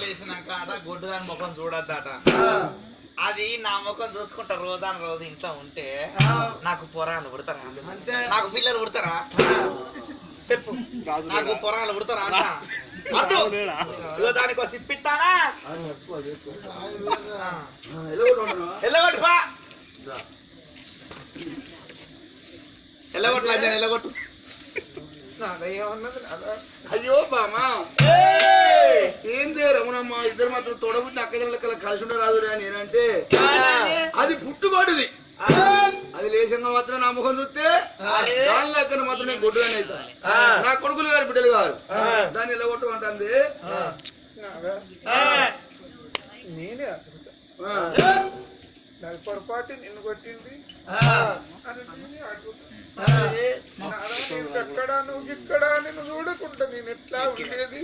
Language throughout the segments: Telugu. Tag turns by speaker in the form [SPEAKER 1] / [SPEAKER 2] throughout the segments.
[SPEAKER 1] లేచినాక అట గొడ్డు దాని ముఖం చూడద్దట. అది నా ముఖం చూసుకుంటా రోజాను రోజు ఇంట్లో ఉంటే నాకు పొరాలు పుడతారా నాకు పిల్లలు పుడతారా చెప్పు. నాకు పొరాలు పుడతారా అంట. దానికి సిప్పిస్తానా ఎల్లగొట్టు ఎల్లగొట్టు ఎల్లగొట్టు
[SPEAKER 2] అయ్యో బామా. ఏంది రమణమ్మ ఇద్దరు మాత్రం తొడబుట్టి అక్క లెక్కల కలిసి ఉండరాదు రా నేనంటే. అది పుట్టుకోటిది. అది లేచంగా మాత్రం నా ముఖం చూస్తే దాని లెక్కన మాత్రం నేను గొడ్డుగానే అవుతా. నా కొడుకులు గారు బిడ్డలు గారు. దాన్ని ఇలా కొట్టమంటుంది?
[SPEAKER 3] నేనే అడుగుతా. నాకు పొరపాటు నిన్ను కొట్టింది? ఎక్కడ నువ్వు ఇక్కడ నేను చూడకుండా నేను ఎట్లా ఉండేది?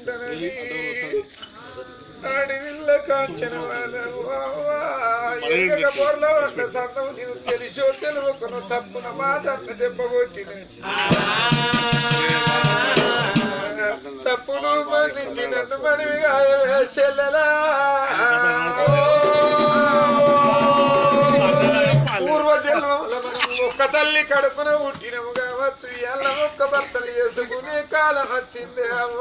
[SPEAKER 3] పదివిలు అడుగుంటానని అడవిల్ల కాంచన బోర్ల వంట సంతం నేను తెలిసో తెలియకున్న తప్పున మాట అన్న దెబ్బ కొట్టిన తప్పును మన్నించి నన్ను మనవి చెల్లెలా ఒక్క తల్లి కడుపున పుట్టినము. కావచ్చు ఎల్ల ఒక్క భర్తలు వేసుకునే కాలం వచ్చింది అవ్వ.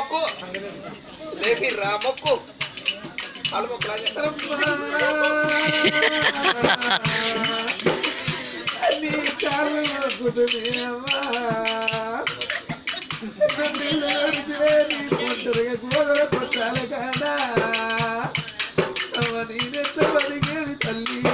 [SPEAKER 1] మొక్కు లేపి రా మొక్కు
[SPEAKER 3] తల్లి.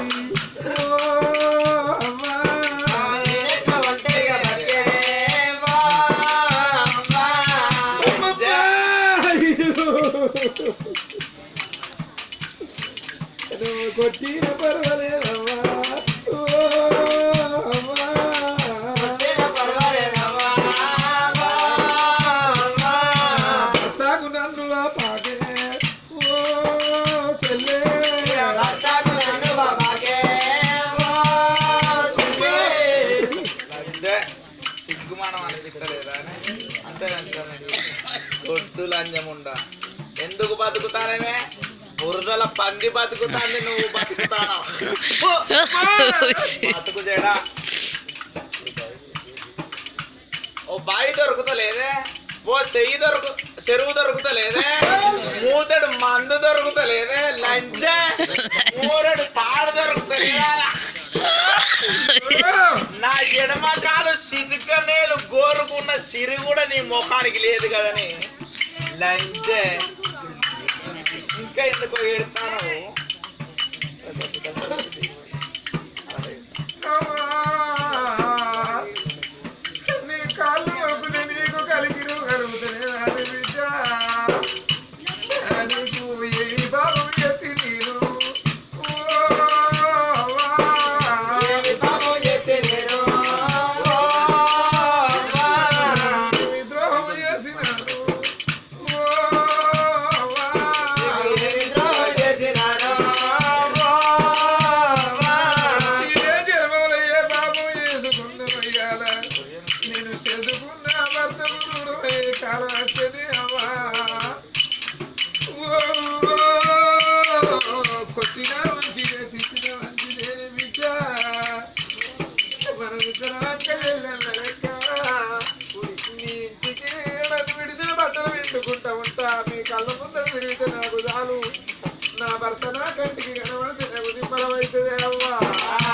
[SPEAKER 3] నువ్వు కొట్టిన పర్వాలేదమ్మా
[SPEAKER 1] ఎందుకు బతుకుతానేమే బురదల పంది బతుకుతాంది నువ్వు బతుకుతానా? బతుకు ఓ బాయి దొరుకుతలేదే? ఓ చెయ్యి దొరుకు చెరువు దొరుకుతలేదే? మూతడు మందు దొరుకుతలేదే? లంచ? మూరడు తాడు దొరుకుతలేదా? నా ఎడమ కాలు సినుక నేను గోరుకున్న సిరి కూడా నీ ముఖానికి లేదు కదని. లంచే. ఇంకా ఎందుకో
[SPEAKER 3] కొట్టిన మంచిదే తిట్టిన మంచిదే బిడ్డ. మనం నీ ఇంటికి నాకు విడిచిన బట్టలు వింటుకుంటా ఉంటా. మీ కళ్ళ ముందర విడిగితే నాకు చాలు. నా భర్త నా కంటికి కనబడితే నాకు నిమ్మలమవుతుంది అవ్వా.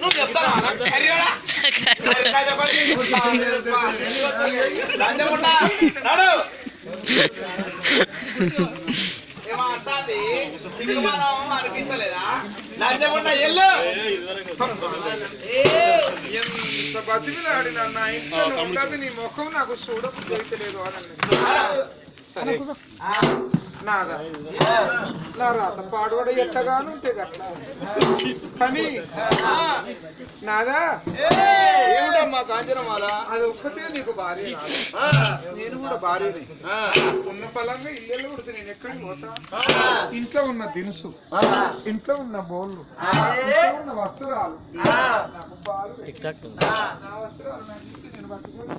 [SPEAKER 1] నువ్వు చెప్తావా? సిగ్గుమానం అనిపించలేదా? ఎల్లు.
[SPEAKER 3] ఎంత బతిమిలాడినా నా ఇంట్లో నీ ముఖం నాకు చూడబుద్ధి లేదు అని నా రాత పాడుబడ ఎట్టగాను ఉంటే గట్ల. కానీ నాదా.
[SPEAKER 2] ఏమిటమ్మా కాంచనమాల?
[SPEAKER 3] అది ఒక్కటే నీకు భార్య. నేను కూడా భార్యనే. ఉన్న ఫలంగా ఇల్లు ఉడితే నేను ఎక్కడికి పోతా? ఇంట్లో ఉన్న దినుసు ఇంట్లో ఉన్న బోళ్ళు ఇంట్లో ఉన్న వస్త్రాలు. నాకు బాలు నా వస్త్రాలు నేను పట్టుకొని.